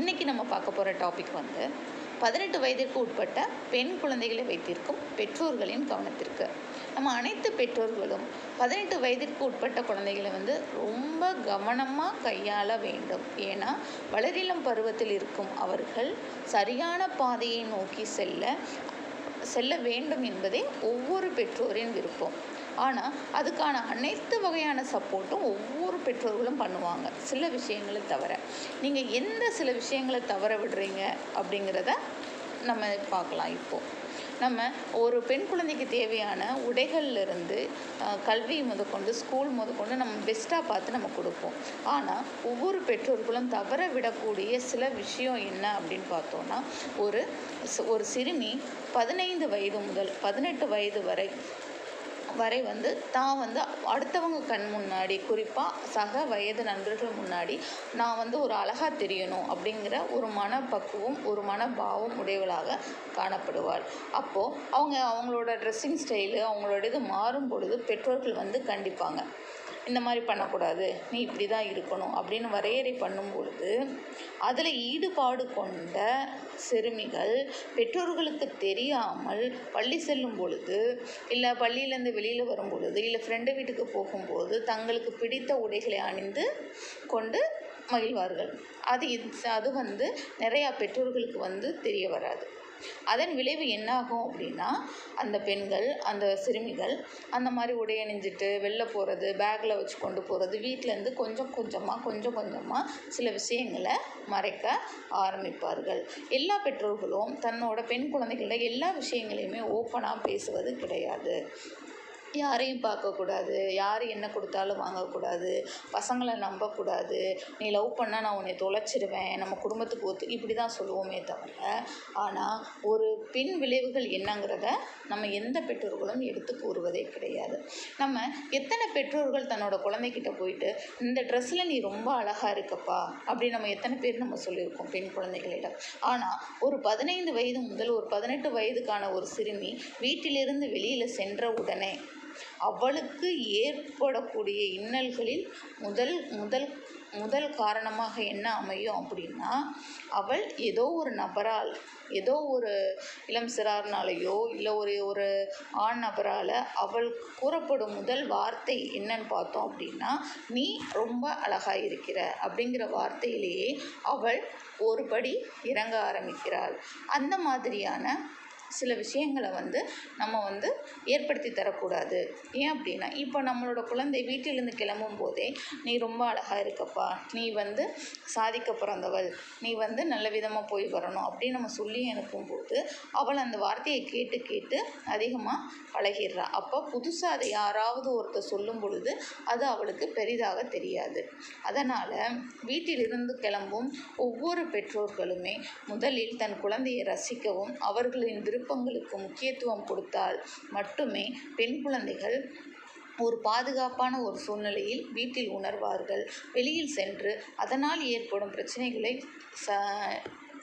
இன்றைக்கி நம்ம பார்க்க போகிற டாபிக் வந்து பதினெட்டு வயதிற்கு உட்பட்ட பெண் குழந்தைகளை வைத்திருக்கும் பெற்றோர்களின் கவனத்திற்கு. நம்ம அனைத்து பெற்றோர்களும் பதினெட்டு வயதிற்கு உட்பட்ட குழந்தைகளை வந்து ரொம்ப கவனமாக கையாள வேண்டும். ஏன்னா வளரிளம் பருவத்தில் இருக்கும் அவர்கள் சரியான பாதையை நோக்கி செல்ல செல்ல வேண்டும் என்பதே ஒவ்வொரு பெற்றோரின் விருப்பம். ஆனால் அதுக்கான அனைத்து வகையான சப்போர்ட்டும் ஒவ்வொரு பெற்றோர்களும் பண்ணுவாங்க சில விஷயங்களை தவிர. நீங்கள் எந்த சில விஷயங்களை தவற விடுறீங்க அப்படிங்கிறத நம்ம பார்க்கலாம் இப்போது நம்ம ஒரு பெண் குழந்தைக்கு தேவையான உடைகள்லேருந்து கல்வி முதற்கொண்டு ஸ்கூல் முதற்கொண்டு நம்ம பெஸ்ட்டாக பார்த்து நம்ம கொடுப்போம். ஆனால் ஒவ்வொரு பெற்றோர்களும் தவற விடக்கூடிய சில விஷயம் என்ன அப்படின்னு பார்த்தோன்னா ஒரு ஒரு சிறுமி பதினைந்து வயது முதல் பதினெட்டு வயது வரை வரை வந்து தான் வந்து அடுத்தவங்க கண் முன்னாடி குறிப்பாக சக வயது நண்பர்கள் முன்னாடி நான் வந்து ஒரு அழகாக தெரியணும் அப்படிங்கிற ஒரு மனப்பக்குவம் ஒரு மனபாவம் உடையவளாக காணப்படுவாள். அப்போது அவங்க அவங்களோட ட்ரெஸ்ஸிங் ஸ்டைலு அவங்களோட இது மாறும் பொழுது பெற்றோர்கள் வந்து கண்டிப்பாங்க. இந்த மாதிரி பண்ணக்கூடாது நீ இப்படி தான் இருக்கணும் அப்படின்னு வரையறை பண்ணும் பொழுது அதில் ஈடுபாடு கொண்ட சிறுமிகள் பெற்றோர்களுக்கு தெரியாமல் பள்ளி செல்லும் பொழுது இல்லை பள்ளியிலேருந்து வெளியில் வரும் பொழுது இல்லை ஃப்ரெண்டு வீட்டுக்கு போகும்போது தங்களுக்கு பிடித்த உடைகளை அணிந்து கொண்டு மகிழ்வார்கள். அது அது வந்து நிறையா பெற்றோர்களுக்கு வந்து தெரிய வராது. அதன் விளைவு என்னாகும் அப்படின்னா அந்த பெண்கள் அந்த சிறுமிகள் அந்த மாதிரி உடை அணிஞ்சிட்டு வெளில போகிறது பேக்கில் வச்சு கொண்டு போகிறது வீட்டிலேருந்து கொஞ்சம் கொஞ்சமாக கொஞ்சம் கொஞ்சமாக சில விஷயங்களை மறைக்க ஆரம்பிப்பார்கள். எல்லா பெற்றோர்களும் தன்னோட பெண் குழந்தைகளில் எல்லா விஷயங்களையுமே ஓப்பனாக பேசுவது கிடையாது. யாரையும் பார்க்கக்கூடாது. யார் என்ன கொடுத்தாலும் வாங்கக்கூடாது. பசங்களை நம்பக்கூடாது. நீ லவ் பண்ணால் நான் உன்னை தொலைச்சிடுவேன் நம்ம குடும்பத்துக்கு ஒத்து இப்படி தான் சொல்லுவோமே தவிர ஆனால் ஒரு பின் விளைவுகள் என்னங்கிறத நம்ம எந்த பெற்றோர்களும் எடுத்து கூறுவதே கிடையாது. நம்ம எத்தனை பெற்றோர்கள் தன்னோட குழந்தைகிட்ட போயிட்டு இந்த ட்ரெஸ்ஸில் நீ ரொம்ப அழகாக இருக்கப்பா அப்படி நம்ம எத்தனை பேர் நம்ம சொல்லியிருக்கோம் பெண் குழந்தைகளிடம். ஆனால் ஒரு பதினைந்து வயது முதல் ஒரு பதினெட்டு வயதுக்கான ஒரு சிறுமி வீட்டிலிருந்து வெளியில் சென்ற உடனே அவளுக்கு ஏற்படக்கூடிய இன்னல்களில் முதல் முதல் முதல் காரணமாக என்ன அமையும் அப்படின்னா அவள் ஏதோ ஒரு நபரால் ஏதோ ஒரு இளம் சிறார்னாலேயோ இல்லை ஒரு ஒரு ஆண் நபரால் அவள் கூறப்படும் முதல் வார்த்தை என்னன்னு பார்த்தோம் அப்படின்னா நீ ரொம்ப அழகாக இருக்கிற அப்படிங்கிற வார்த்தையிலேயே அவள் ஒரு படி இறங்க ஆரம்பிக்கிறாள். அந்த மாதிரியான சில விஷயங்களை வந்து நம்ம வந்து ஏற்படுத்தி தரக்கூடாது. ஏன் அப்படின்னா இப்போ நம்மளோட குழந்தை வீட்டிலேருந்து கிளம்பும் போதே நீ ரொம்ப அழகாக இருக்கப்பா. நீ வந்து சாதிக்க பிறந்தவள். நீ வந்து நல்ல விதமாக போய் வரணும். அப்படின்னு நம்ம சொல்லி அனுப்பும்போது அவள் அந்த வார்த்தையை கேட்டு கேட்டு அதிகமாக பழகிடுறா. அப்போ புதுசாக அதை யாராவது ஒருத்தர் சொல்லும் பொழுது அது அவளுக்கு பெரிதாக தெரியாது. அதனால் வீட்டிலிருந்து கிளம்பும் ஒவ்வொரு பெற்றோர்களுமே முதலில் தன் குழந்தையை ரசிக்கவும் அவர்களின் விருப்பங்களுக்கு முக்கியத்துவம் கொடுத்தால் மட்டுமே பெண் குழந்தைகள் ஒரு பாதுகாப்பான ஒரு சூழ்நிலையில் வீட்டில் உணர்வார்கள். வெளியில் சென்று அதனால் ஏற்படும் பிரச்சனைகளை ச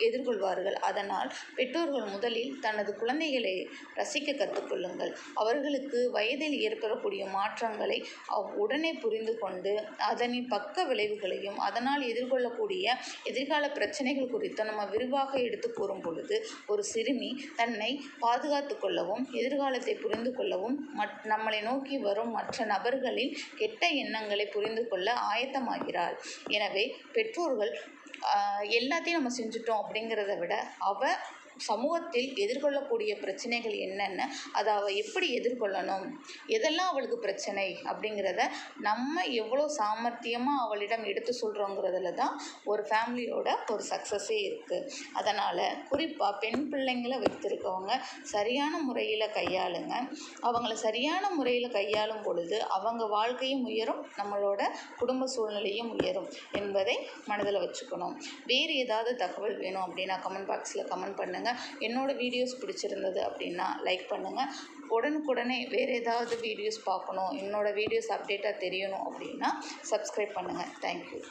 எதிர்கொள்வார்கள். அதனால் பெற்றோர்கள் முதலில் தனது குழந்தைகளை ரசிக்க கற்றுக்கொள்ளுங்கள். அவர்களுக்கு வயதில் ஏற்படக்கூடிய மாற்றங்களை அவ் உடனே புரிந்து கொண்டு அதனின் பக்க விளைவுகளையும் அதனால் எதிர்கொள்ளக்கூடிய எதிர்கால பிரச்சனைகள் குறித்து நம்ம விரிவாக எடுத்து கூறும் பொழுது ஒரு சிறுமி தன்னை பாதுகாத்து கொள்ளவும் எதிர்காலத்தை புரிந்து கொள்ளவும் மட் நம்மளை நோக்கி வரும் மற்ற நபர்களின் கெட்ட எண்ணங்களை புரிந்து கொள்ள ஆயத்தமாகிறார் எனவே பெற்றோர்கள் எல்லாத்தையும் நம்ம செஞ்சுட்டோம் அப்படிங்கிறத விட அவ சமூகத்தில் எதிர்கொள்ளக்கூடிய பிரச்சனைகள் என்னென்ன? அதை அவள் எப்படி எதிர்கொள்ளணும்? எதெல்லாம் அவளுக்கு பிரச்சனை? அப்படிங்கிறத நம்ம எவ்வளோ சாமர்த்தியமாக அவளிடம் எடுத்து சொல்கிறோங்கிறதுல தான் ஒரு ஃபேமிலியோட ஒரு சக்ஸஸே இருக்குது அதனால் குறிப்பாக பெண் பிள்ளைங்களை வைத்திருக்கவங்க சரியான முறையில் கையாளுங்க. அவங்கள சரியான முறையில் கையாளும் பொழுது அவங்க வாழ்க்கையும் உயரும் நம்மளோட குடும்ப சூழ்நிலையும் உயரும் என்பதை மனதில் வச்சுக்கணும். வேறு ஏதாவது தகவல் வேணும் அப்படின்னா கமெண்ட் பாக்ஸில் கமெண்ட் பண்ணுங்கள் என்னோட வீடியோஸ் பிடிச்சிருந்தது அப்படின்னா லைக் பண்ணுங்கள் உடனுக்குடனே வேறு ஏதாவது வீடியோஸ் பார்க்கணும். என்னோடய வீடியோஸ் அப்டேட்டாக தெரியணும் அப்படின்னா சப்ஸ்கிரைப் பண்ணுங்கள் தேங்க்யூ